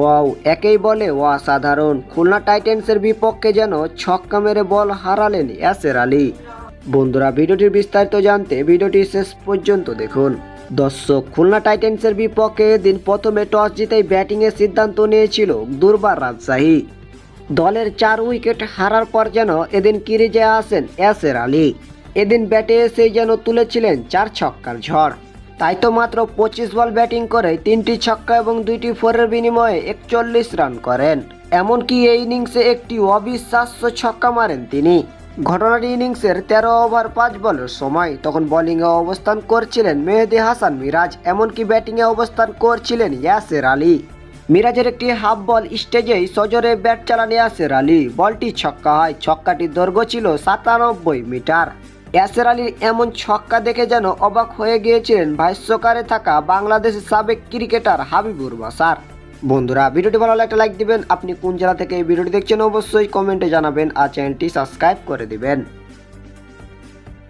Wow, একেই বলে অসাধারণ। খুলনা টাইটেন্সের বিপক্ষে যেন ছক্কা মেরে বল হারালেন ইয়াসের আলী। বন্ধুরা, ভিডিওটির বিস্তারিত জানতে ভিডিওটি শেষ পর্যন্ত দেখুন। দর্শক, খুলনা টাইটেন্সের বিপক্ষে এদিন প্রথমে টস জিতেই ব্যাটিংয়ের সিদ্ধান্ত নিয়েছিল দুর্বার রাজশাহী। দলের চার উইকেট হারার পর যেন এদিন কিরিজে আসেন ইয়াসের আলী। এদিন ব্যাটে এসেই যেন তুলেছিলেন চার ছক্কার ঝড়। তাই তো মাত্র পঁচিশ বল ব্যাটিং করে তিনটি ছক্কা এবং দুইটি ফোরের বিনিময়ে একচল্লিশ রান করেন। এমনকি এই ইনিংসে একটি অবিশ্বাস্য ছক্কা মারেন তিনি। ঘটনাটি ইনিংসের তেরো ওভার পাঁচ বলের সময়। তখন বোলিংয়ে অবস্থান করছিলেন মেহেদি হাসান মিরাজ, এমনকি ব্যাটিংয়ে অবস্থান করছিলেন ইয়াসের আলী। মিরাজের একটি হাফ বল স্টেজেই সজোরে ব্যাট চালান ইয়াসের আলী। বলটি ছক্কা হয়। ছক্কাটির দৈর্ঘ্য ছিল সাতানব্বই মিটার। ইয়াসের আলীর এমন ছক্কা দেখে যেন অবাক হয়ে গিয়েছিলেন ভাষ্যকারে থাকা বাংলাদেশের সাবেক ক্রিকেটার হাবিবুর বাসার। বন্ধুরা, ভিডিওটি ভালো লাগলে একটা লাইক দিবেন। আপনি কোন জেলা থেকে এই ভিডিওটি দেখছেন অবশ্যই কমেন্টে জানাবেন আর চ্যানেলটি সাবস্ক্রাইব করে দিবেন।